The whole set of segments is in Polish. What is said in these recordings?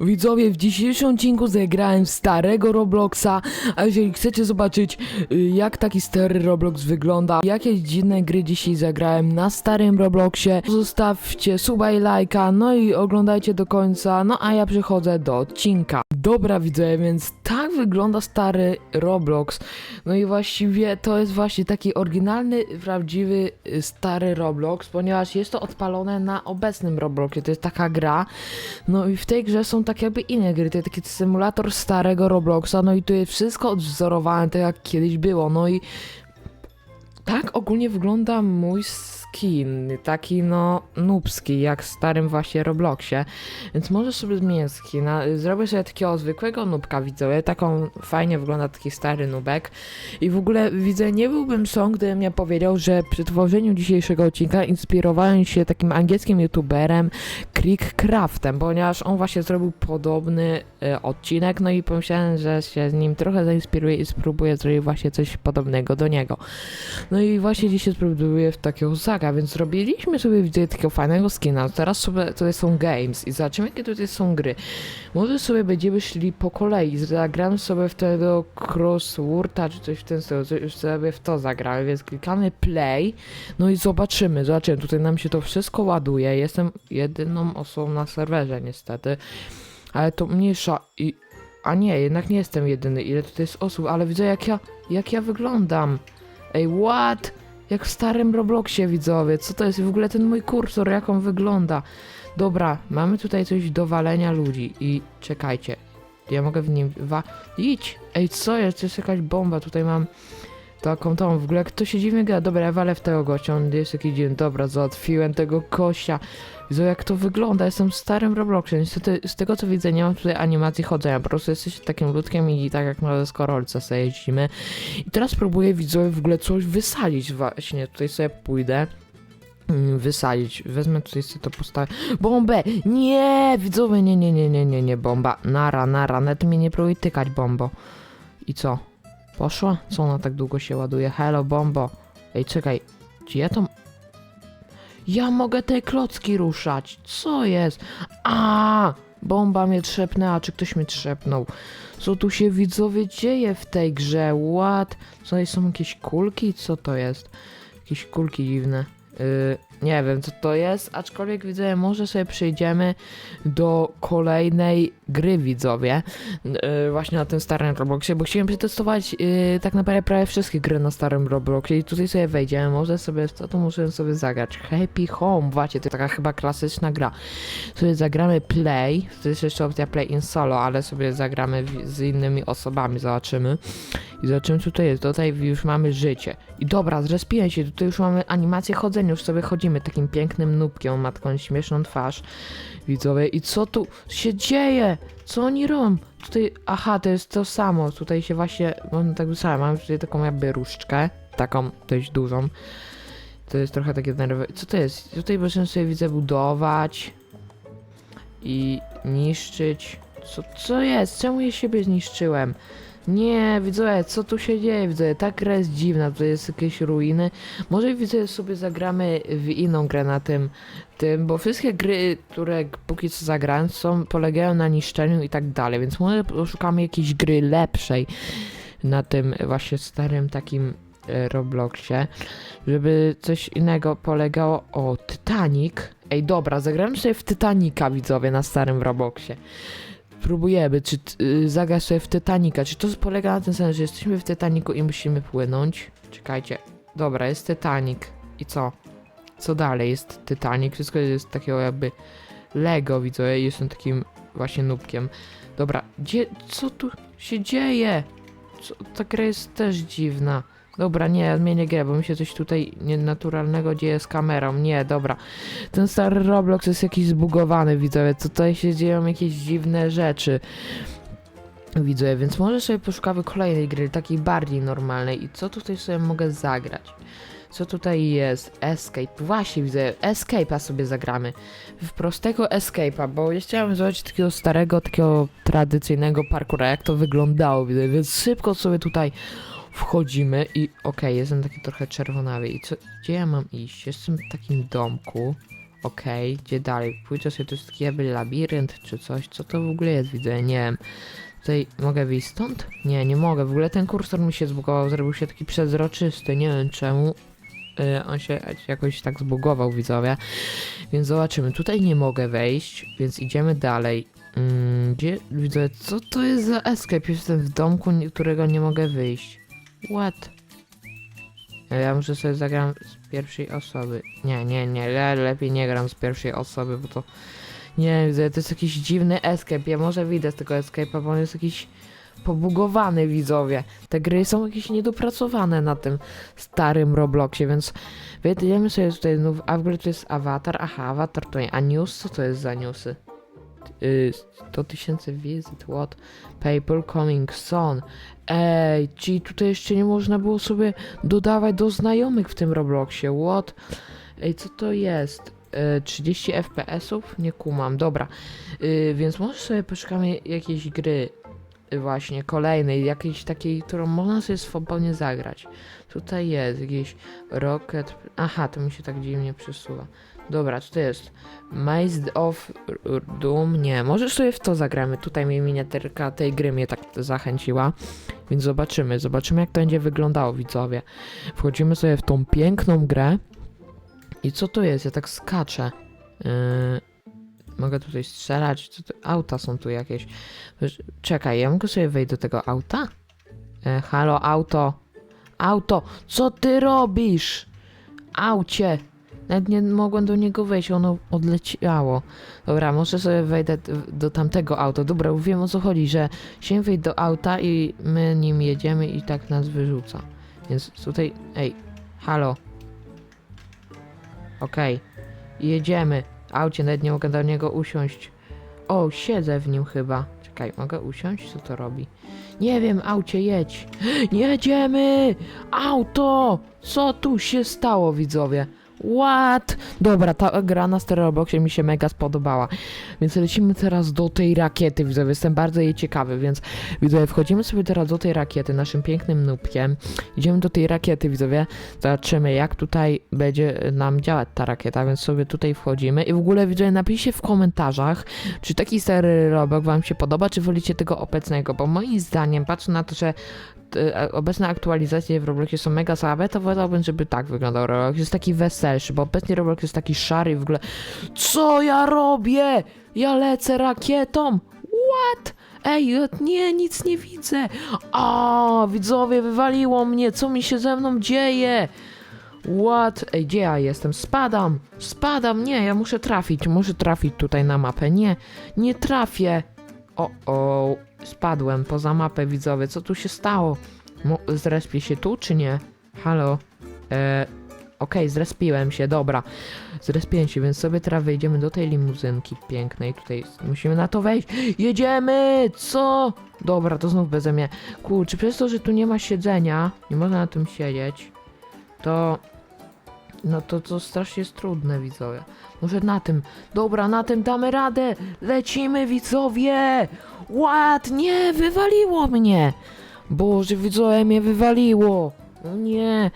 Widzowie, w dzisiejszym odcinku zagrałem w starego Robloxa, a jeżeli chcecie zobaczyć y, jak taki stary Roblox wygląda, jakie dziwne gry dzisiaj zagrałem na starym Robloxie, zostawcie suba i lajka, no i oglądajcie do końca, no a ja przechodzę do odcinka. Dobra widzowie, więc tak wygląda stary Roblox, no i właściwie to jest właśnie taki oryginalny, prawdziwy y, stary Roblox, ponieważ jest to odpalone na obecnym Robloxie, to jest taka gra, no i w tej grze są tak jakby inne gry, to taki symulator starego Robloxa, no i tu jest wszystko odwzorowane tak jak kiedyś było, no i tak ogólnie wygląda mój taki no nubski, jak w starym właśnie Robloxie, więc może sobie zmienię skina, zrobię sobie takiego zwykłego nubka widzowie, taką fajnie wygląda taki stary nubek. I w ogóle widzę, nie byłbym sąd, gdybym nie powiedział, że przy tworzeniu dzisiejszego odcinka inspirowałem się takim angielskim youtuberem Crickcraftem, ponieważ on właśnie zrobił podobny e, odcinek, no i pomyślałem, że się z nim trochę zainspiruję i spróbuję zrobić właśnie coś podobnego do niego. No i właśnie dzisiaj spróbuję w takiego zaga, więc zrobiliśmy sobie widzę takiego fajnego skina. Teraz sobie tutaj są games i zobaczymy jakie tutaj są gry. Może sobie będziemy szli po kolei, zagramy sobie w tego crossworda czy coś w ten coś już sobie w to zagramy, więc klikamy play, no i zobaczymy, zobaczymy, tutaj nam się to wszystko ładuje, jestem jedyną osobą na serwerze niestety, ale to mniejsza i... A nie, jednak nie jestem jedyny, ile tutaj jest osób, ale widzę jak ja, jak ja wyglądam. Ej, what? Jak w starym Robloxie widzowie, co to jest w ogóle ten mój kursor, jak on wygląda? Dobra, mamy tutaj coś do walenia ludzi i czekajcie, ja mogę w nim wa... Idź! Ej, co jest? To jest jakaś bomba, tutaj mam taką tą, w ogóle jak to się dziwnie gra, dobra, ja walę w tego gościa, on jest jakiś dziwny, dobra, załatwiłem tego kościa. Widzę jak to wygląda, jestem starym Robloxie, niestety z tego co widzę nie mam tutaj animacji chodzenia, po prostu jesteś takim ludkiem i tak jak na deskorolce sobie jeździmy. I teraz próbuję widzowie w ogóle coś wysadzić właśnie, tutaj sobie pójdę. mm, Wysadzić, wezmę tutaj sobie to postawię. Bombę! Nie! Widzowie, nie, nie, nie, nie, nie, nie, bomba. Nara, nara, nawet mnie nie próbuj tykać, bombo. I co? Poszła? Co ona tak długo się ładuje? Hello, bombo. Ej, czekaj. Czy ja to... Ja mogę te klocki ruszać. Co jest? A! Bomba mnie trzepnęła. Czy ktoś mnie trzepnął? Co tu się widzowie dzieje w tej grze? What? Co są jakieś kulki? Co to jest? Jakieś kulki dziwne. Yy, nie wiem co to jest, aczkolwiek widzę, może sobie przejdziemy do kolejnej gry widzowie, yy, właśnie na tym starym Robloxie, bo chciałem przetestować yy, tak naprawdę prawie wszystkie gry na starym Robloxie i tutaj sobie wejdziemy, może sobie, co tu muszę sobie zagrać, Happy Home, właśnie, to taka chyba klasyczna gra, sobie zagramy Play, to jest jeszcze opcja Play in Solo, ale sobie zagramy z innymi osobami, zobaczymy. I zobaczymy co tutaj jest, tutaj już mamy życie. I dobra, zrespiłem się, tutaj już mamy animację chodzenia, już sobie chodzimy takim pięknym nubkiem, ma taką śmieszną twarz, widzowie, i co tu się dzieje? Co oni robią? Tutaj, aha, to jest to samo, tutaj się właśnie, mam tak samo, mam tutaj taką jakby różdżkę, taką dość dużą, to jest trochę takie nerwy, co to jest? Tutaj możemy sobie, widzę, budować i niszczyć, co, co jest? Czemu ja siebie zniszczyłem? Nie, widzowie, co tu się dzieje? Widzowie, ta gra jest dziwna, tutaj jest jakieś ruiny. Może widzowie sobie zagramy w inną grę na tym, tym, bo wszystkie gry, które póki co zagrałem, są, polegają na niszczeniu i tak dalej, więc może poszukamy jakiejś gry lepszej na tym właśnie starym takim e, Robloxie, żeby coś innego polegało. O, Titanic. Ej, dobra, zagrałem sobie w Titanica, widzowie, na starym Robloxie próbujemy, czy y, zagrać sobie w Titanica. Czy to polega na tym samym, że jesteśmy w Titanicu i musimy płynąć? Czekajcie. Dobra, jest Titanic. I co? Co dalej? Jest Titanic. Wszystko jest takiego jakby Lego, widzę. Ja jestem takim właśnie nubkiem. Dobra, gdzie, co tu się dzieje? Co, ta gra jest też dziwna. Dobra, nie, zmienię grę, bo mi się coś tutaj nienaturalnego dzieje z kamerą. Nie, dobra. Ten stary Roblox jest jakiś zbugowany, widzowie. Tutaj się dzieją jakieś dziwne rzeczy. Widzę, więc może sobie poszukamy kolejnej gry, takiej bardziej normalnej. I co tutaj sobie mogę zagrać? Co tutaj jest? Escape. Właśnie widzę, Escape'a sobie zagramy. W prostego Escape'a, bo ja chciałem zobaczyć takiego starego, takiego tradycyjnego parkoura, jak to wyglądało, widzę. Więc szybko sobie tutaj wchodzimy i okej, jestem taki trochę czerwonawy. I co, gdzie ja mam iść? Jestem w takim domku. Okej, gdzie dalej? Pójdę sobie, to jest taki jakby labirynt czy coś. Co to w ogóle jest? Widzę, nie wiem. Tutaj mogę wyjść stąd? Nie, nie mogę. W ogóle ten kursor mi się zbugował, zrobił się taki przezroczysty. Nie wiem czemu. Yy, on się jakoś tak zbugował, widzowie. Więc zobaczymy. Tutaj nie mogę wejść, więc idziemy dalej. Mm, gdzie, widzę, co to jest za escape? Jestem w domku, którego nie mogę wyjść. What? Ja- muszę sobie zagram z pierwszej osoby. Nie, nie, nie, lepiej nie gram z pierwszej osoby, bo to... Nie, widzę, to jest jakiś dziwny escape. Ja może wyjdę z tego escape'a, bo on jest jakiś pobugowany, widzowie. Te gry są jakieś niedopracowane na tym starym Robloxie, więc wyjedziemy sobie tutaj znów, ogóle to jest awatar, aha, awatar to nie, a news, co to jest za newsy? Y, 100 tysięcy wizyt, what? People coming soon. Ej, czyli tutaj jeszcze nie można było sobie dodawać do znajomych w tym Robloxie, what? Ej, co to jest? E, 30 FPS-ów? Nie kumam, dobra. Y, więc może sobie poszukamy jakiejś gry właśnie kolejnej, jakiejś takiej, którą można sobie swobodnie zagrać. Tutaj jest jakiś Rocket... Aha, to mi się tak dziwnie przesuwa. Dobra, co to jest? Mazed of Doom? Nie, może sobie w to zagramy. Tutaj mi miniaturka tej gry mnie tak zachęciła. Więc zobaczymy, zobaczymy jak to będzie wyglądało, widzowie. Wchodzimy sobie w tą piękną grę. I co to jest? Ja tak skaczę. Yy, mogę tutaj strzelać. Auta są tu jakieś. Czekaj, ja mogę sobie wejść do tego auta? E, halo, auto. Auto, co ty robisz? Aucie. Nawet nie mogłem do niego wejść, ono odleciało. Dobra, może sobie wejdę do tamtego auta. Dobra, wiem o co chodzi, że się wejść do auta i my nim jedziemy i tak nas wyrzuca. Więc tutaj, ej, halo. Okej, jedziemy. Aucie, nawet nie mogę do niego usiąść. O, siedzę w nim chyba. Czekaj, mogę usiąść? Co to robi? Nie wiem, aucie, jedź. Jedziemy! Auto! Co tu się stało, widzowie? What? Dobra, ta gra na Stereoboxie mi się mega spodobała. Więc lecimy teraz do tej rakiety, widzowie. Jestem bardzo jej ciekawy, więc widzowie, wchodzimy sobie teraz do tej rakiety, naszym pięknym nubkiem. Idziemy do tej rakiety, widzowie. Zobaczymy, jak tutaj będzie nam działać ta rakieta, więc sobie tutaj wchodzimy. I w ogóle, widzowie, napiszcie w komentarzach, czy taki stary Roblox wam się podoba, czy wolicie tego obecnego, bo moim zdaniem, patrząc na to, że obecne aktualizacje w Robloxie są mega słabe, to wolałbym, żeby tak wyglądał Roblox. Jest taki weselszy, bo obecnie Roblox jest taki szary i w ogóle Co ja robię? Ja lecę rakietą? What? Ej, ja- nie, nic nie widzę. A, widzowie, wywaliło mnie. Co mi się ze mną dzieje? What? Ej, gdzie ja jestem? Spadam! Spadam! Nie, ja muszę trafić. Muszę trafić tutaj na mapę. Nie, nie trafię. O, o, spadłem poza mapę, widzowie. Co tu się stało? Mo- się tu, czy nie? Halo? E, Okej, zrespiłem się, dobra. Zrespiłem się, więc sobie teraz wejdziemy do tej limuzynki pięknej. Tutaj musimy na to wejść. Jedziemy! Co? Dobra, to znów beze mnie. Kurczę, przez to, że tu nie ma siedzenia, nie można na tym siedzieć, to... No to to strasznie jest trudne, widzowie. Może na tym. Dobra, na tym damy radę. Lecimy, widzowie! What? Nie, wywaliło mnie! Boże, widzowie, mnie wywaliło! O nie!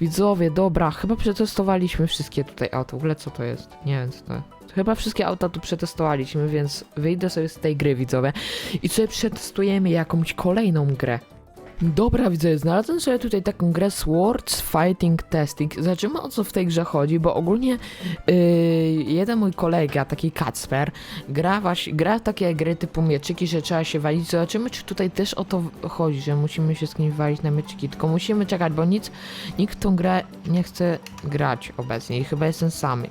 Widzowie, dobra, chyba przetestowaliśmy wszystkie tutaj auta. W ogóle co to jest? Nie wiem co to jest. Chyba wszystkie auta tu przetestowaliśmy, więc wyjdę sobie z tej gry, widzowie. I sobie przetestujemy jakąś kolejną grę. Dobra, widzę, znalazłem sobie tutaj taką grę Swords Fighting Testing. Zobaczymy o co w tej grze chodzi, bo ogólnie yy, jeden mój kolega, taki Kacper, gra, właśnie, gra takie gry typu mieczyki, że trzeba się walić. Zobaczymy, czy tutaj też o to chodzi, że musimy się z kimś walić na mieczyki. Tylko musimy czekać, bo nic, nikt tą grę nie chce grać obecnie i chyba jestem sam.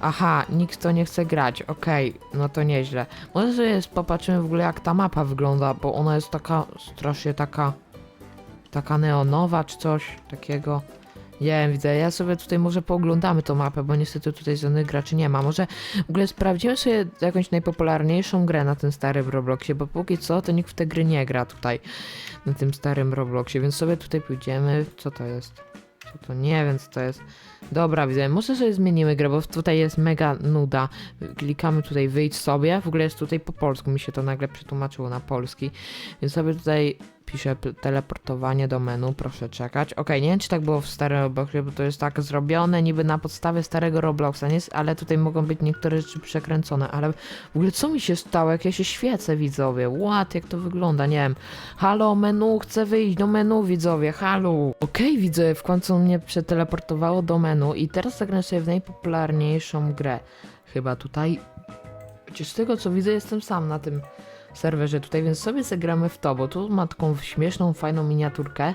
Aha, nikt to nie chce grać, okej, no to nieźle. Może sobie popatrzymy w ogóle jak ta mapa wygląda, bo ona jest taka strasznie taka taka neonowa czy coś takiego. Nie wiem, widzę, ja sobie tutaj może pooglądamy tą mapę, bo niestety tutaj żadnych graczy nie ma. Może w ogóle sprawdzimy sobie jakąś najpopularniejszą grę na tym starym Robloxie, bo póki co to nikt w te gry nie gra tutaj na tym starym Robloxie, więc sobie tutaj pójdziemy. Co to jest? Co to? Nie wiem co to jest. Dobra, widzę, może sobie zmienimy grę, bo tutaj jest mega nuda. Klikamy tutaj wyjdź sobie, w ogóle jest tutaj po polsku, mi się to nagle przetłumaczyło na polski, więc sobie tutaj pisze teleportowanie do menu, proszę czekać. Okej, nie wiem czy tak było w starym Robloxie, bo to jest tak zrobione niby na podstawie starego Robloxa, nie? ale tutaj mogą być niektóre rzeczy przekręcone, ale w ogóle co mi się stało, jak ja się świecę widzowie, ład, jak to wygląda, nie wiem. Halo, menu, chcę wyjść do menu widzowie, halo. Okej widzowie, w końcu mnie przeteleportowało do menu i teraz zagram sobie w najpopularniejszą grę. Chyba tutaj Chociaż z tego co widzę, jestem sam na tym serwerze tutaj, więc sobie zagramy w to, bo tu ma taką śmieszną, fajną miniaturkę,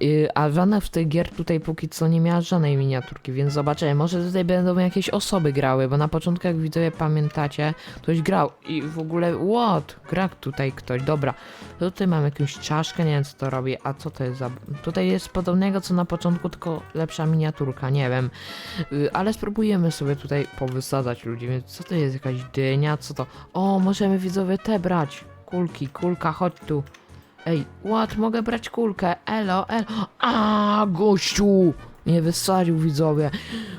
yy, a żadna z tych gier tutaj póki co nie miała żadnej miniaturki, więc zobaczymy, może tutaj będą jakieś osoby grały, bo na początku, jak widzowie pamiętacie, ktoś grał i w ogóle, what, gra tutaj ktoś, dobra, tutaj mam jakąś czaszkę, nie wiem co to robi, a co to jest za... Tutaj jest podobnego co na początku, tylko lepsza miniaturka, nie wiem, Y, ale spróbujemy sobie tutaj powysadzać ludzi, więc co to jest, jakaś dynia, co to? O, możemy widzowie te brać, kulki, kulka, chodź tu. Ej, ład, mogę brać kulkę, elo, elo, a gościu! Nie wysadził widzowie.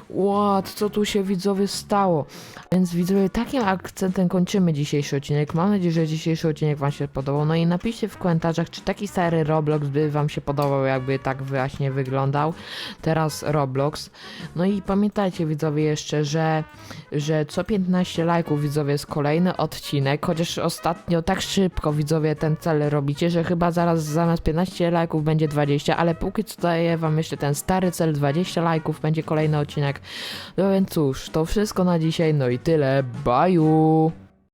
Ład, co tu się widzowie stało? Więc widzowie, takim akcentem kończymy dzisiejszy odcinek. Mam nadzieję, że dzisiejszy odcinek wam się podobał. No i napiszcie w komentarzach, czy taki stary Roblox by wam się podobał, jakby tak właśnie wyglądał. Teraz Roblox. No i pamiętajcie widzowie jeszcze, że, że co 15 lajków widzowie jest kolejny odcinek, chociaż ostatnio tak szybko widzowie ten cel robicie, że chyba zaraz zamiast 15 lajków będzie 20, ale póki co daję wam jeszcze ten stary cel 20 lajków, będzie kolejny odcinek. No więc cóż, to wszystko na dzisiaj, no i tyle, baju!